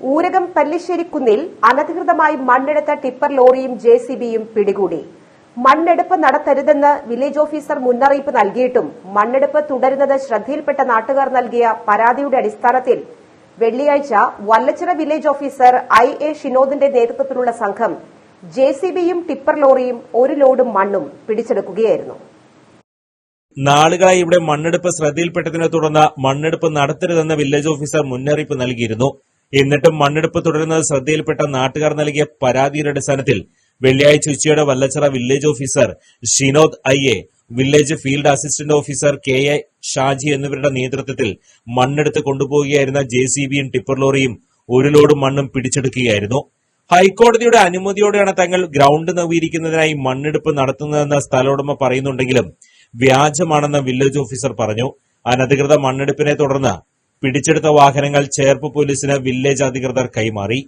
ഊരകം പല്ലിശ്ശേരിക്കുന്നിൽ അനധികൃതമായി മണ്ണെടുത്ത ടിപ്പർ ലോറിയും ജെ സി ബിയും പിടികൂടി. മണ്ണെടുപ്പ് നടത്തരുതെന്ന് വില്ലേജ് ഓഫീസർ മുന്നറിയിപ്പ് നൽകിയിട്ടും മണ്ണെടുപ്പ് തുടരുന്നത് ശ്രദ്ധയിൽപ്പെട്ട നാട്ടുകാർ നൽകിയ പരാതിയുടെ അടിസ്ഥാനത്തിൽ വെള്ളിയാഴ്ച Vallachira village officer I A ഷിനോദിന്റെ നേതൃത്വത്തിലുള്ള സംഘം ജെ സി ബിയും ടിപ്പർ ലോറിയും ഒരു ലോഡും മണ്ണും പിടിച്ചെടുക്കുകയായിരുന്നു. നാളുകളായി ഇവിടെ മണ്ണെടുപ്പ് ശ്രദ്ധയിൽപ്പെട്ടതിനെ തുടർന്ന് മണ്ണെടുപ്പ് നടത്തരുതെന്ന് വില്ലേജ് ഓഫീസർ മുന്നറിയിപ്പ് നൽകിയിരുന്നു. എന്നിട്ടും മണ്ണെടുപ്പ് തുടരുന്നത് ശ്രദ്ധയിൽപ്പെട്ട നാട്ടുകാർ നൽകിയ പരാതിയുടെ അടിസ്ഥാനത്തിൽ വെള്ളിയാഴ്ച ഉച്ചയോടെ Vallachira village officer Shinod I A village field assistant officer K A Shaji എന്നിവരുടെ നേതൃത്വത്തിൽ മണ്ണെടുത്ത് കൊണ്ടുപോവുകയായിരുന്ന ജെ സി ബിയും ടിപ്പർ ലോറിയും ഒരു ലോഡ് മണ്ണും പിടിച്ചെടുക്കുകയായിരുന്നു. ഹൈക്കോടതിയുടെ അനുമതിയോടെയാണ് തങ്ങൾ ഗ്രൌണ്ട് നവീകരിക്കുന്നതിനായി മണ്ണെടുപ്പ് നടത്തുന്നതെന്ന് സ്ഥലോടമ പറയുന്നുണ്ടെങ്കിലും വ്യാജമാണെന്ന് വില്ലേജ് ഓഫീസർ പറഞ്ഞു. അനധികൃത മണ്ണെടുപ്പിനെ തുടർന്ന് പിടിച്ചെടുത്ത വാഹനങ്ങൾ ചേർപ്പ് പോലീസിന് വില്ലേജ് അധികൃതർ കൈമാറി